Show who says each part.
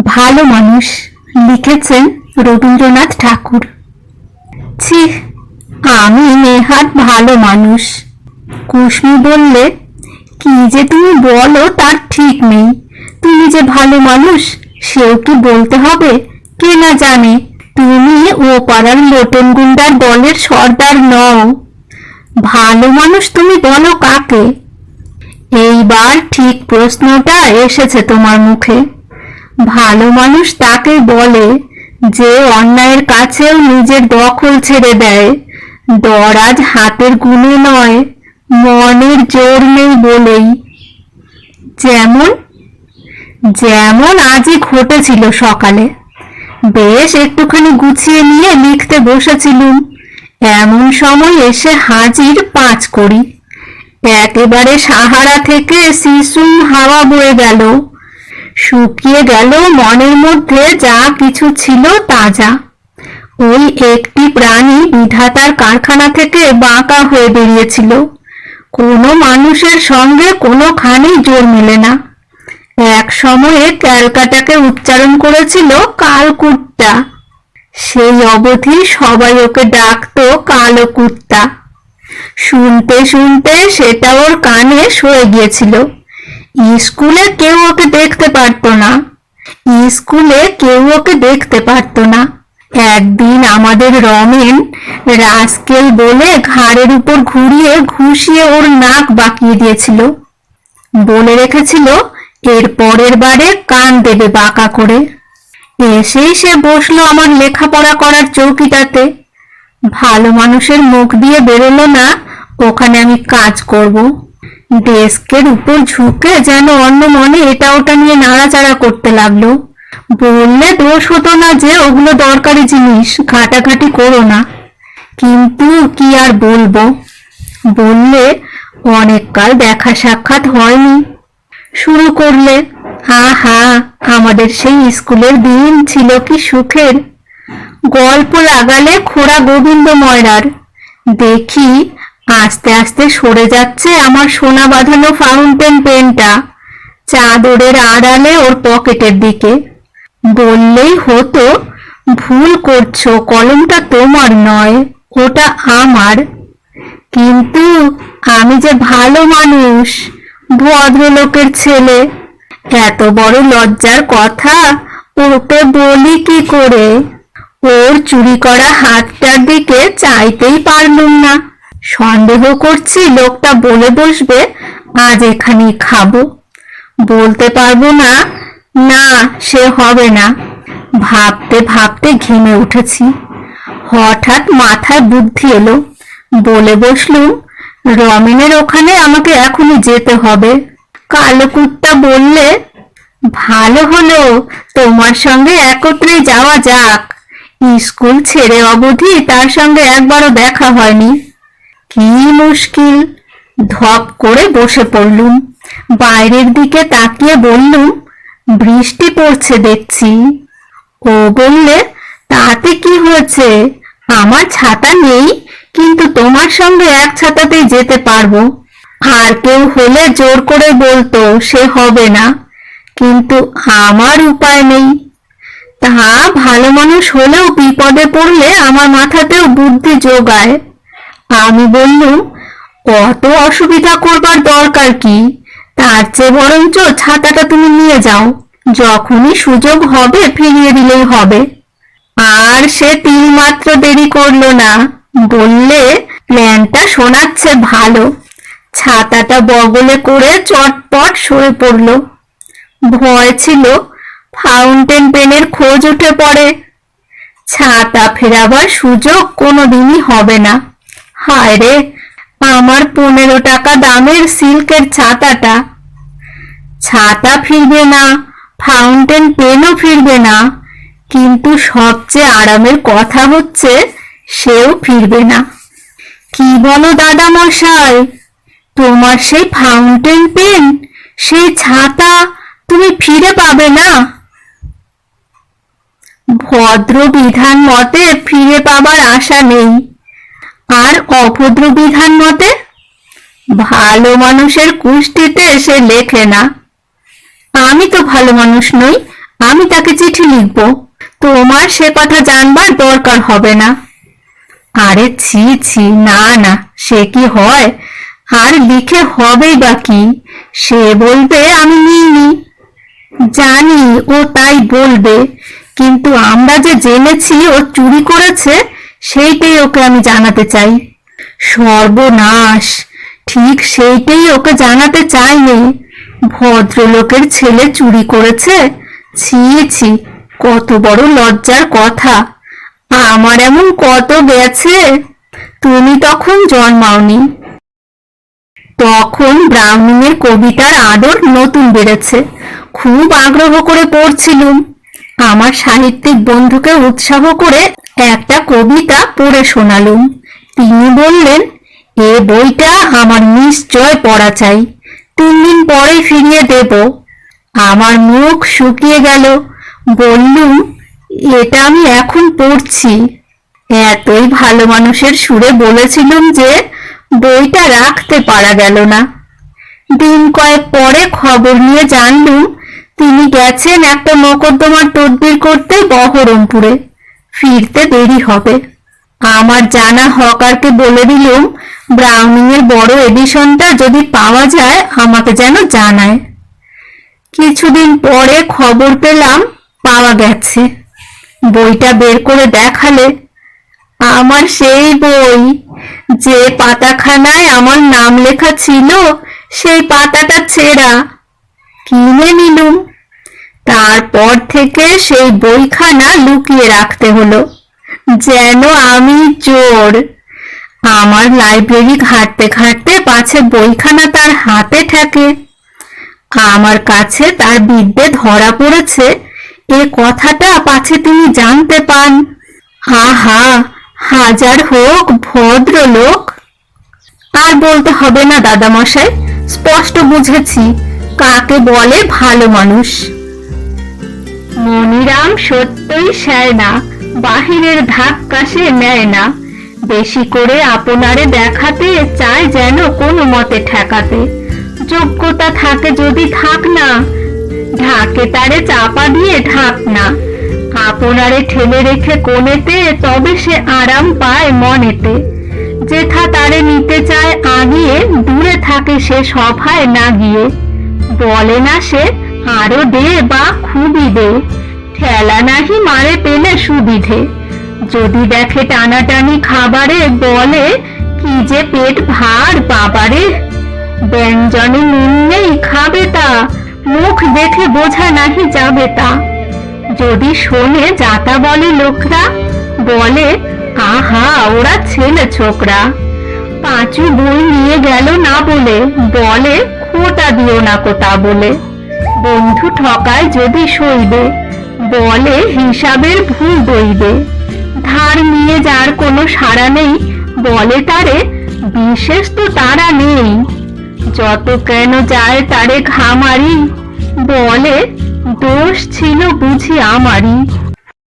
Speaker 1: ভালো মানুষ লিখেছেন রবীন্দ্রনাথ ঠাকুর। ছি, আমি নেহাত ভালো মানুষ। কুসমি বললে, কি যে তুমি বলো তার ঠিক নেই। তুমি যে ভালো মানুষ, সেও কি বলতে হবে? কে না জানে? তুমি ও পাড়ার লোটেন গুন্ডার দলের সর্দার নও। ভালো মানুষ তুমি বলো কাকে? এইবার ঠিক প্রশ্নটা এসেছে তোমার মুখে। ভালো মানুষ তাকে বলে যে অন্যায়ের কাছেও নিজের দখল ছেড়ে দেয়। দরাজ হাতের গুণে নয়, মনের জোর নেই বলেই। যেমন যেমন আজই ঘটেছিল সকালে। বেশ একটুখানি গুছিয়ে নিয়ে লিখতে বসেছিলুম। এমন সময় এসে হাজির পাঁচ করি একেবারে সাহারা থেকে শিশুম হাওয়া বয়ে গেল। শুকিয়ে গেল, মনের মধ্যে যা কিছু ছিল তাজা ওই একটি প্রাণী বিধাতার কারখানা থেকে বাঁকা হয়ে বেরিয়েছিল। কোনো মানুষের সঙ্গে কোনোখানি জোর মেলে না। এক সময়ে ক্যালকাটাকে উচ্চারণ করেছিল কালকুট্টা। সেই অবধি সবাই ওকে ডাকতো কালো কুত্তা শুনতে শুনতে সেটা ওর কানে সয়ে গিয়েছিল। স্কুলে কেউ ওকে দেখতে পারতো না। স্কুলে কেউ ওকে দেখতে পারতো না। একদিন আমাদের রমেন রাস্কেল বলে ঘাড়ের উপর ঘুরিয়ে ঘুষিয়ে ওর নাক বাঁকিয়ে দিয়েছিল। বলে রেখেছিল, এর পরের বারে কান দেবে বাঁকা করে। এসেই সে বসল আমার লেখাপড়া করার চৌকিটাতে। ভালো মানুষের মুখ দিয়ে বেরোলো না, ওখানে আমি কাজ করব। ডেস্কের উপর ঝুঁকে যেন অন্য মনে এটা ওটা নিয়ে নাড়াচাড়া করতে লাগল। বললে দোষ হতো না যে ওগুলো দরকারি জিনিস, ঘাটাঘাটি করো না। কিন্তু কি আর বলব? বললে অনেককাল দেখা সাক্ষাৎ হয়নি। শুরু করলে হা হা আমাদের সেই স্কুলের দিন ছিল কি সুখের। গল্প লাগালে খোড়া গোবিন্দ ময়রার দেখি আস্তে আস্তে সরে যাচ্ছে আমার সোনা বাঁধানো ফাউন্টেন পেনটা চাদরের আড়ালে ওর পকেটের দিকে। বললেই হতো, ভুল করছ, কলমটা তোমার নয়, ওটা আমার। কিন্তু আমি যে ভালো মানুষ, ভদ্রলোকের ছেলে, এত বড় লজ্জার কথা, ওকে বলি কি করে? ওর চুরি করা হাতটার দিকে চাইতেই পারলুম না। সন্দেহ করছি লোকটা বলে বসবে, আজ এখানেই খাব। বলতে পারব না না, সে হবে না। ভাবতে ভাবতে ঘেমে উঠেছি। হঠাৎ মাথায় বুদ্ধি এলো। বলে বসলুম রমেনের ওখানে আমাকে এখনই যেতে হবে। কালো কুত্তা বললে, ভালো হলো, তোমার সঙ্গে একত্রে যাওয়া যাক। স্কুল ছেড়ে অবধি তার সঙ্গে একবারও দেখা হয়নি। কি মুশকিল? ধপ করে বসে পড়লুম। বাইরের দিকে তাকিয়ে বললুম, বৃষ্টি পড়ছে দেখছি। ও বললে, তাতে কি হয়েছে? আমার ছাতা নেই, কিন্তু তোমার সঙ্গে এক ছাতাতেই যেতে পারব। আর কেউ হলে জোর করে বলতো, সে হবে না। কিন্তু আমার উপায় নেই। তা ভালো মানুষ হলেও বিপদে পড়লে আমার মাথাতেও বুদ্ধি যোগায়। আমি বললুম, অত অসুবিধা করবার দরকার কি? তার চেয়ে বরঞ্চ ছাতাটা তুমি নিয়ে যাও, যখনই সুযোগ হবে ফিরিয়ে দিলেই হবে। আর সে তিল মাত্র দেরি করল না, বললে, প্ল্যানটা শোনাচ্ছে ভালো। ছাতাটা বগলে করে চটপট সরে পড়ল। ভয় ছিল, ফাউন্টেন পেনের খোঁজ উঠে পড়ে। ছাতা ফেরাবার সুযোগ কোনোদিনই হবে না। হায় রে আমার পনেরো টাকা দামের সিল্কের ছাতাটা। ছাতা ফিরবে না, ফাউন্টেন পেনও ফিরবে না, কিন্তু সবচেয়ে আরামের কথা হচ্ছে সেও ফিরবে না। কি বলো দাদা মশাই, তোমার সেই ফাউন্টেন পেন, সেই ছাতা তুমি ফিরে পাবে না? ভদ্র বিধান মতে ফিরে পাবার আশা নেই। আর অভদ্র বিধান মতে ভালো মানুষের কুষ্টিতে এসে লেখে না। আমি তো ভালো মানুষ নই, আমি তাকে চিঠি লিখব। তোমার সে কথা জানবার দরকার হবে না। আরে ছি ছি, না না, সে কি হয়? আর লিখে হবেই বা কি? সে বলবে আমি নিইনি। জানি ও তাই বলবে, কিন্তু আমরা যে জেনেছি ও চুরি করেছে সেইটাই ওকে আমি জানাতে চাই। সর্বনাশ, ঠিক সেইটাই ওকে জানাতে চাইনি ভদ্রলোকের ছেলে চুরি করেছে? ছি ছি, কত বড় লজ্জার কথা। আমার এমন কত গেছে? তুমি তখন জন্মাওনি। তখন ব্রাউনিং এর কবিতার আদর নতুন বেড়েছে। খুব আগ্রহ করে পড়ছিলুম। আমার সাহিত্যিক বন্ধুকে উৎসাহ করে একটা কবিতা পড়ে শোনালুম। তিনি বললেন, এ বইটা আমার নিশ্চয় পড়া চাই। তিন দিন পরে ফিরিয়ে দেব। আমার মুখ শুকিয়ে গেল। বললুম, এটা আমি এখন পড়ছি। এতই ভালো মানুষের সুরে বলেছিলুম যে বইটা রাখতে পারা গেল না। দিন কয়েক পরে খবর নিয়ে জানলুম, তিনি গেছেন একটা মোকদ্দমার তদবির করতে বহরমপুরে। ফিরতে দেরি হবে। আমার জানা হকারকে বলে দিলুম ব্রাউনিং এর বড় এডিশনটা যদি পাওয়া যায়, আমাকে যেন জানায়। কিছুদিন পরে খবর পেলাম, পাওয়া গেছে। বইটা বের করে দেখালে, আমার সেই বই, যে পাতাখানায় আমার নাম লেখা ছিল, সেই পাতাটা ছেঁড়া। কিনে নিলুম। তারপর থেকে সেই বইখানা লুকিয়ে রাখতে হলো। যেন আমি চোর আমার লাইব্রেরি ঘাঁটতে ঘাঁটতে পাছে বইখানা তার হাতে ঠেকে। আমার কাছে তার বিদ্যে ধরা পড়েছে, এ কথাটা পাছে তিনি জানতে পান। আহা, হাজার হোক ভদ্রলোক। আর বলতে হবে না, দাদামশাই, স্পষ্ট বুঝেছি, কাকে বলে ভালো মানুষ। মনিরাম সত্যই না, বাহিরের ধাক্কা সে নেয় না। বেশি করে আপনারে দেখাতে চায় যেন কোনো মতে ঠেকাতে। যোগ্যতা থাকে যদি থাক না, ঢাকে তারে চাপা দিয়ে ঢাক না। আপনারে ঠেলে রেখে কোনেতে তবে সে আরাম পায় মনেতে। যেথা তারে নিতে চায় আগিয়ে, দূরে থাকে সে সভায় না গিয়ে। বলে না সে আরও দে বা খুবই দে। ঠেলা নাহি মারে পেলে সুবিধে। যদি দেখে টানাটানি খাবারে বলে, কি যে পেট ভার বাবারে। ব্যঞ্জনে নুন নেই খাবে তা, মুখ দেখে বোঝা নাহি যাবে তা। যদি শোনে যাতা বলে লোকরা, বলে, আহা, ওরা ছেলে ছোকরা। পাঁচু বই নিয়ে গেল না বলে বলে, খোটা দিও না কোটা বলে। বন্ধু ঠকায় যদি সইবে, বলে হিসাবের ভুল দইবে। ধার নিয়ে যার কোনো সাড়া নেই, বলে তারে, বিশেষ তো তারা নেই। যত কেন যায় তারে ঘামারি বলে দোষ ছিল বুঝি আমারই।